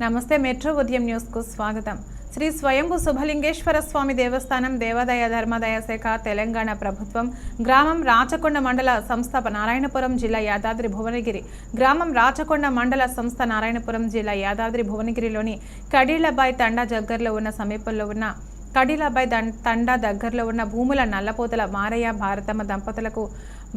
నమస్తే మెట్రో ఉదయం న్యూస్కు స్వాగతం. శ్రీ స్వయంభు శుభలింగేశ్వర స్వామి దేవస్థానం దేవాదాయ ధర్మాదాయ శాఖ తెలంగాణ ప్రభుత్వం గ్రామం రాచకొండ మండల సంస్థ నారాయణపురం జిల్లా యాదాద్రి భువనగిరి. గ్రామం రాచకొండ మండల సంస్థ నారాయణపురం జిల్లా యాదాద్రి భువనగిరిలోని కడీలబాయ్ తండా జగ్గర్లో ఉన్న సమీపంలో ఉన్న కడీలబాయ్ దం- తండా దగ్గరలో ఉన్న భూముల నల్లపోతల మారయ్య భారతమ్మ దంపతులకు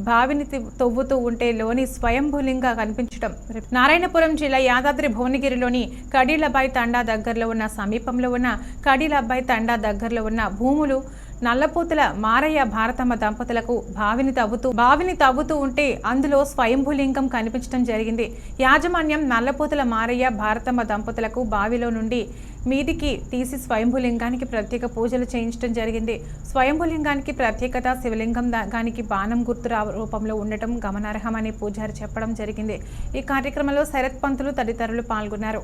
బావిని తవ్వుతూ ఉంటే లోని స్వయంభూలింగా కనిపించడం నారాయణపురం జిల్లా యాదాద్రి భువనగిరిలోని కడీలబాయ్ తండా దగ్గరలో ఉన్న సమీపంలో ఉన్న కడీలబాయ్ తండా దగ్గరలో ఉన్న భూములు నల్లపోతుల మారయ్య భారతమ్మ దంపతులకు బావిని తవ్వుతూ బావిని తవ్వుతూ ఉంటే అందులో స్వయంభూలింగం కనిపించడం జరిగింది. యాజమాన్యం నల్లపోతుల మారయ్య భారతమ్మ దంపతులకు బావిలో నుండి మీదికి తీసి స్వయంభులింగానికి ప్రత్యేక పూజలు చేయించడం జరిగింది. స్వయంభులింగానికి ప్రత్యేకత శివలింగం దానికి బాణం గుర్తు రూపంలో ఉండటం గమనార్హమని పూజారి చెప్పడం జరిగింది. ఈ కార్యక్రమంలో శరత్ పంతులు తదితరులు పాల్గొన్నారు.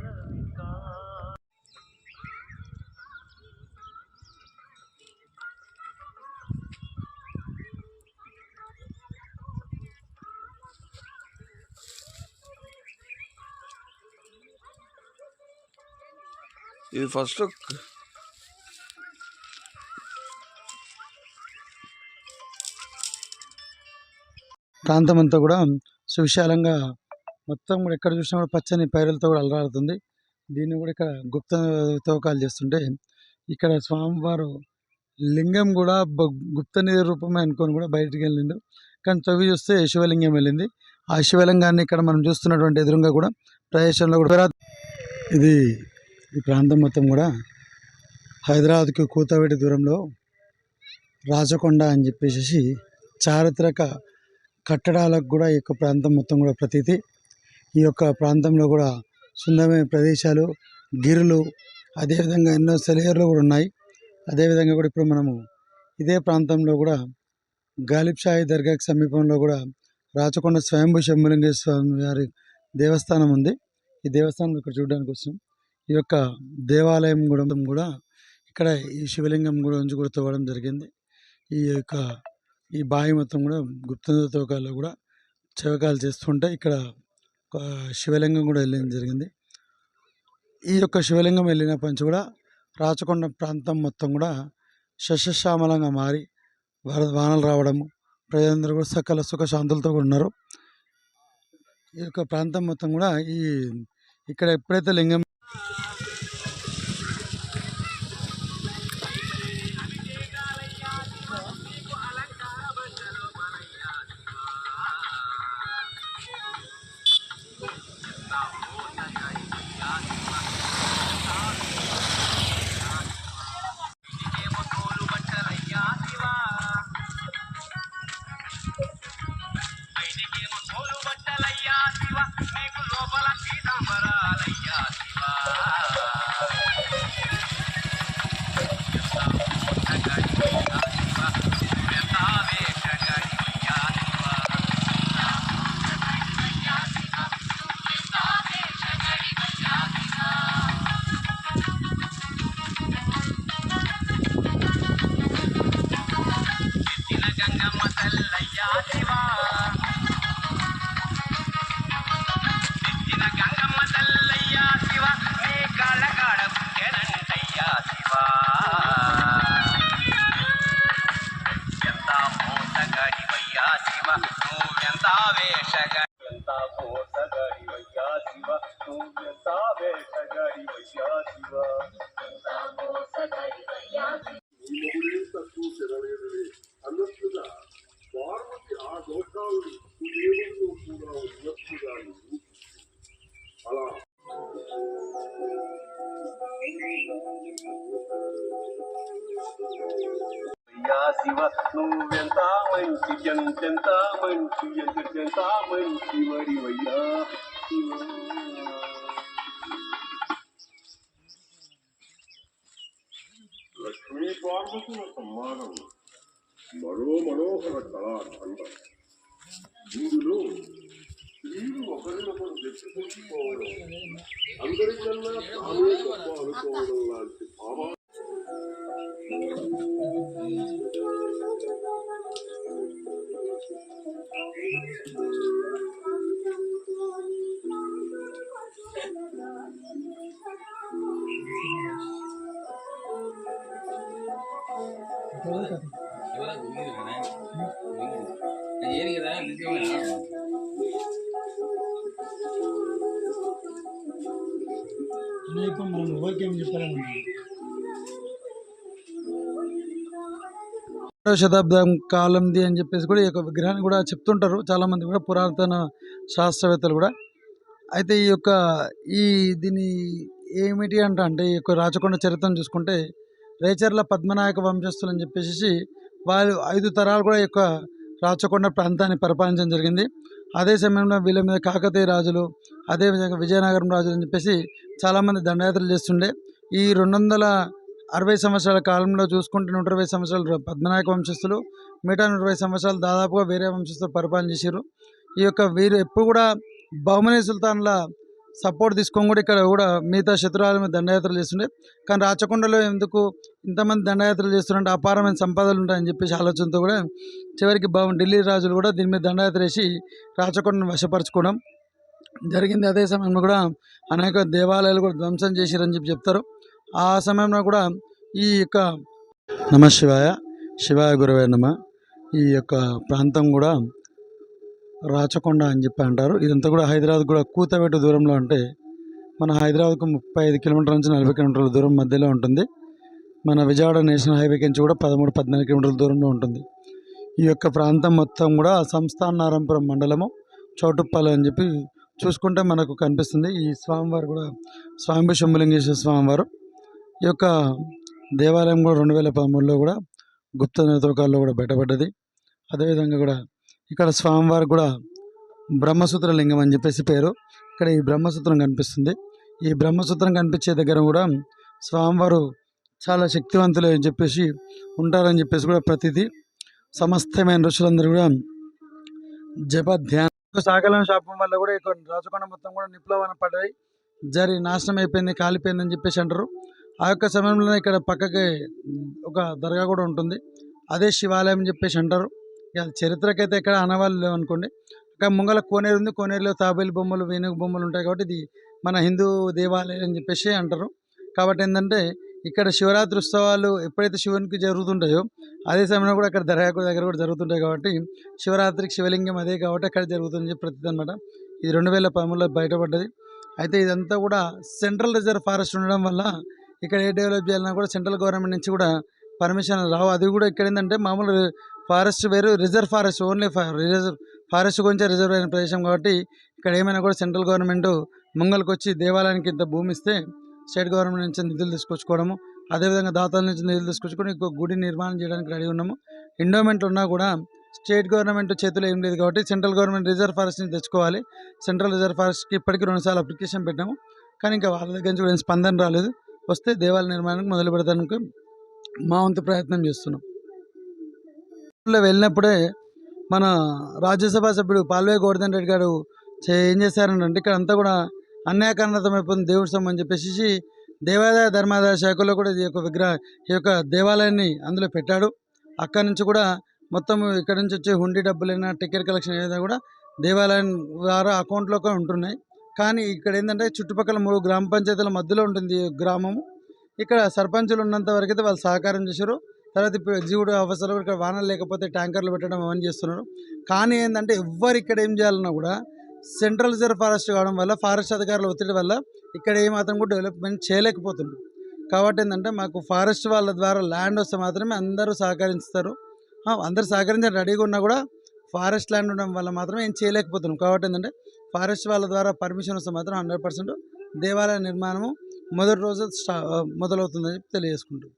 ఇది ఫస్ట్ ప్రాంతం అంతా కూడా సువిశాలంగా మొత్తం కూడా ఎక్కడ చూసినా కూడా పచ్చని పైరులతో కూడా అలరాడుతుంది దీన్ని కూడా ఇక్కడ గుప్త తవ్వకాలు చేస్తుంటే ఇక్కడ స్వామివారు లింగం కూడా గుప్త నిధి రూపమే అనుకొని కూడా బయటికి వెళ్ళిండు. కానీ తవ్వి చూస్తే శివలింగం వెళ్ళింది. ఆ శివలింగాన్ని ఇక్కడ మనం చూస్తున్నటువంటి ఎదురుగా కూడా ప్రదేశంలో కూడా ఇది ఈ ప్రాంతం మొత్తం కూడా హైదరాబాద్కి కూతవేటి దూరంలో రాచకొండ అని చెప్పేసి చారిత్రక కట్టడాలకు కూడా ఈ యొక్క ప్రాంతం మొత్తం కూడా ప్రతీతి. ఈ యొక్క ప్రాంతంలో కూడా సుందరమైన ప్రదేశాలు గిరులు అదేవిధంగా ఎన్నో సెలయర్లు కూడా ఉన్నాయి. అదేవిధంగా కూడా ఇప్పుడు మనము ఇదే ప్రాంతంలో కూడా గాలిబ్ షాహి దర్గాకి సమీపంలో కూడా రాచకొండ స్వయంభూ శంభులింగేశ్వర స్వామి వారి దేవస్థానం ఉంది. ఈ దేవస్థానం ఇక్కడ చూడడానికి వచ్చాం ఈ యొక్క దేవాలయం కూడా కూడా ఇక్కడ ఈ శివలింగం కూడా ఉంచి కూడా తవ్వడం జరిగింది. ఈ యొక్క ఈ బావి మొత్తం కూడా గుప్త తవ్వకాల్లో కూడా చవకాలు చేస్తుంటే ఇక్కడ ఒక శివలింగం కూడా వెళ్ళడం జరిగింది. ఈ యొక్క శివలింగం వెళ్ళినప్పటి నుంచి కూడా రాచకొండ ప్రాంతం మొత్తం కూడా సస్యశ్యామలంగా మారి వరద వానలు రావడము ప్రజలందరూ కూడా సకల సుఖ శాంతులతో కూడా ఉన్నారు. ఈ యొక్క ప్రాంతం మొత్తం కూడా ఈ ఇక్కడ ఎప్పుడైతే లింగం Thank you. నువ్వెంత వేషగాడివయ్యా శివ అన్నట్లుగా పార్వతి ఆ లోకాలను దేవుళ్ళు కూడా ఉన్నట్లుగా అలా అయ్యా శివ నువ్వెంత మంచి ఎంతెంత మంచి ఎంతెంత మంచి వడివయ్యా శివ లక్ష్మీ సమ్మానం మరో మనోహర కళాఖండం. ఇందులో స్త్రీలు ఒకరినొకరు తెచ్చుకుంటుకోవడం అందరికన్నా తానే గొప్ప అనుకోవడం లాంటి భావ ఇప్పుడు మనం శతాబ్దం కాలంది అని చెప్పేసి కూడా ఈ యొక్క విగ్రహాన్ని కూడా చెప్తుంటారు. చాలామంది కూడా పురాతన శాస్త్రవేత్తలు కూడా. అయితే ఈ యొక్క ఈ దీని ఏమిటి అంట అంటే ఈ యొక్క రాచకొండ చరిత్రను చూసుకుంటే రేచర్ల పద్మనాయక వంశస్థులు అని చెప్పేసి వాళ్ళు ఐదు తరాలు కూడా యొక్క రాచకొండ ప్రాంతాన్ని పరిపాలించడం జరిగింది. అదే సమయంలో వీళ్ళ మీద కాకతీయ రాజులు అదేవిధంగా విజయనగరం రాజులు అని చెప్పేసి చాలామంది దండయాత్రలు చేస్తుండే. ఈ రెండు వందల అరవై సంవత్సరాల కాలంలో చూసుకుంటే నూట ఇరవై సంవత్సరాలు పద్మనాయక వంశస్థులు మిగతా నూట ఇరవై సంవత్సరాలు దాదాపుగా వేరే వంశస్థులు పరిపాలన చేశారు ఈ యొక్క వీరు ఎప్పుడు కూడా బహుమనీ సుల్తాన్ల సపోర్ట్ తీసుకొని కూడా ఇక్కడ కూడా మిగతా శత్రువుల మీద దండయాత్రలు చేస్తుండే. కానీ రాచకొండలో ఎందుకు ఇంతమంది దండయాత్రలు చేస్తున్నారంటే అపారమైన సంపదలు ఉంటాయని చెప్పేసి ఆలోచనతో కూడా చివరికి భావం ఢిల్లీ రాజులు కూడా దీని మీద దండయాత్ర వేసి రాచకొండను వశపరచుకోవడం జరిగింది. అదే సమయంలో కూడా అనేక దేవాలయాలు కూడా ధ్వంసం చేసిరని చెప్పి చెప్తారు. ఆ సమయంలో కూడా ఈ యొక్క నమ శివాయ శివాయ గురవే నమ. ఈ యొక్క ప్రాంతం కూడా రాచకొండ అని చెప్పి అంటారు. ఇదంతా కూడా హైదరాబాద్ కూడా కూతవేటు దూరంలో అంటే మన హైదరాబాద్కు ముప్పై ఐదు కిలోమీటర్ల నుంచి నలభై కిలోమీటర్ల దూరం మధ్యలో ఉంటుంది. మన విజయవాడ నేషనల్ హైవేకి నుంచి కూడా పదమూడు పద్నాలుగు కిలోమీటర్ల దూరంలో ఉంటుంది. ఈ యొక్క ప్రాంతం మొత్తం కూడా సంస్థానారంపురం మండలము చౌటుప్పాలు అని చెప్పి చూసుకుంటే మనకు కనిపిస్తుంది. ఈ స్వామివారు కూడా స్వామి శంభులింగేశ్వర స్వామివారు. ఈ యొక్క దేవాలయం కూడా రెండు వేల పదమూడులో కూడా గుప్త నేతృకాల్లో కూడా బయటపడ్డది అదేవిధంగా కూడా ఇక్కడ స్వామివారు కూడా బ్రహ్మసూత్ర లింగం అని చెప్పేసి పేరు. ఇక్కడ ఈ బ్రహ్మసూత్రం కనిపిస్తుంది. ఈ బ్రహ్మసూత్రం కనిపించే దగ్గర కూడా స్వామివారు చాలా శక్తివంతులు అని చెప్పేసి ఉంటారని చెప్పేసి కూడా ప్రతిదీ సమస్తమైన ఋషులందరూ కూడా జప ధ్యానం సాగలం శాపం వల్ల కూడా ఇక్కడ రాచకొండ మొత్తం కూడా నిప్లవన పడ్డాయి. జరి నాశనం అయిపోయింది కాలిపోయింది అని చెప్పేసి అంటారు. ఆ యొక్క సమయంలో ఇక్కడ పక్కకి ఒక దర్గా కూడా ఉంటుంది. అదే శివాలయం అని చెప్పేసి అంటారు. చరిత్రకైతే ఎక్కడ అనవాళ్ళు లేవు అనుకోండి. ఇంకా ముంగల కోనేరు ఉంది. కోనేరులో తాబేలు బొమ్మలు వేణుగు బొమ్మలు ఉంటాయి కాబట్టి ఇది మన హిందూ దేవాలయం అని చెప్పేసి అంటారు. కాబట్టి ఏంటంటే ఇక్కడ శివరాత్రి ఉత్సవాలు ఎప్పుడైతే శివునికి జరుగుతుంటాయో అదే సమయంలో కూడా అక్కడ దర్యాకు దగ్గర కూడా జరుగుతుంటాయి కాబట్టి శివరాత్రికి శివలింగం అదే కాబట్టి అక్కడ జరుగుతుంది చెప్పి అనమాట ఇది రెండు వేల పదమూడులో బయటపడ్డది. అయితే ఇదంతా కూడా సెంట్రల్ రిజర్వ్ ఫారెస్ట్ ఉండడం వల్ల ఇక్కడ ఏ డెవలప్ చేయాలన్నా కూడా సెంట్రల్ గవర్నమెంట్ నుంచి కూడా పర్మిషన్ రావు. అది కూడా ఇక్కడ ఏంటంటే మామూలు ఫారెస్ట్ వేరు reserve forest only reserve forest గురించి రిజర్వ్ అయిన ప్రదేశం కాబట్టి ఇక్కడ ఏమైనా కూడా సెంట్రల్ గవర్నమెంట్ ముంగల్కి వచ్చి దేవాలయానికి ఇంత భూమి ఇస్తే స్టేట్ గవర్నమెంట్ నుంచి నిధులు తీసుకొచ్చుకోవడము అదేవిధంగా దాతల నుంచి నిధులు తీసుకొచ్చుకొని ఇంకో గుడి నిర్మాణం చేయడానికి రెడీ ఉన్నాము. ఎండోమెంట్ ఉన్నా కూడా స్టేట్ గవర్నమెంట్ చేతిలో ఏం లేదు కాబట్టి సెంట్రల్ గవర్నమెంట్ రిజర్వ్ ఫారెస్ట్ని తెచ్చుకోవాలి. సెంట్రల్ రిజర్వ్ ఫారెస్ట్కి ఇప్పటికీ రెండుసార్లు అప్లికేషన్ పెట్టాము. కానీ ఇంకా వాళ్ళ దగ్గర నుంచి కూడా స్పందన రాలేదు. వస్తే దేవాలయ నిర్మాణానికి మొదలు పెడతానికి మా వంతు ప్రయత్నం చేస్తున్నాం. వెళ్ళినప్పుడే మన రాజ్యసభ సభ్యుడు పాల్వే గోవర్ధన్ రెడ్డి గారు చే- ఏం చేశారంటే ఇక్కడ అంతా కూడా అన్యాకరణతం దేవుడి సొమ్ము అని చెప్పేసి దేవాదాయ ధర్మాదాయ శాఖలో కూడా ఈ యొక్క విగ్రహ ఈ యొక్క దేవాలయాన్ని అందులో పెట్టాడు. అక్కడి నుంచి కూడా మొత్తం ఇక్కడ నుంచి వచ్చే హుండీ డబ్బులైనా టికెట్ కలెక్షన్ ఏదైనా కూడా దేవాలయం ద్వారా అకౌంట్లోకి ఉంటున్నాయి. కానీ ఇక్కడ ఏంటంటే చుట్టుపక్కల మూడు గ్రామ పంచాయతీల మధ్యలో ఉంటుంది ఈ గ్రామము. ఇక్కడ సర్పంచులు ఉన్నంత వరకు అయితే వాళ్ళు సహకారం చేశారు. తర్వాత ఇప్పుడు జీవుడు అవసరం ఇక్కడ వానలు లేకపోతే ట్యాంకర్లు పెట్టడం అవన్నీ చేస్తున్నారు. కానీ ఏంటంటే ఎవ్వరు ఇక్కడ ఏం చేయాలన్నా కూడా సెంట్రల్ రిజర్వ్ ఫారెస్ట్ కావడం వల్ల ఫారెస్ట్ అధికారుల ఒత్తిడి వల్ల ఇక్కడ ఏమాత్రం కూడా డెవలప్మెంట్ చేయలేకపోతున్నారు. కాబట్టి ఏంటంటే మాకు ఫారెస్ట్ వాళ్ళ ద్వారా ల్యాండ్ వస్తే మాత్రమే అందరూ సహకరిస్తారు. అందరూ సహకరించే రెడీగా ఉన్నా కూడా ఫారెస్ట్ ల్యాండ్ ఉండడం వల్ల మాత్రమే ఏం చేయలేకపోతున్నాం కాబట్టి ఏంటంటే ఫారెస్ట్ వాళ్ళ ద్వారా పర్మిషన్ వస్తే మాత్రం హండ్రెడ్ పర్సెంట్ దేవాలయ నిర్మాణము మొదటి రోజు స్టా మొదలవుతుందని చెప్పి తెలియజేసుకుంటాం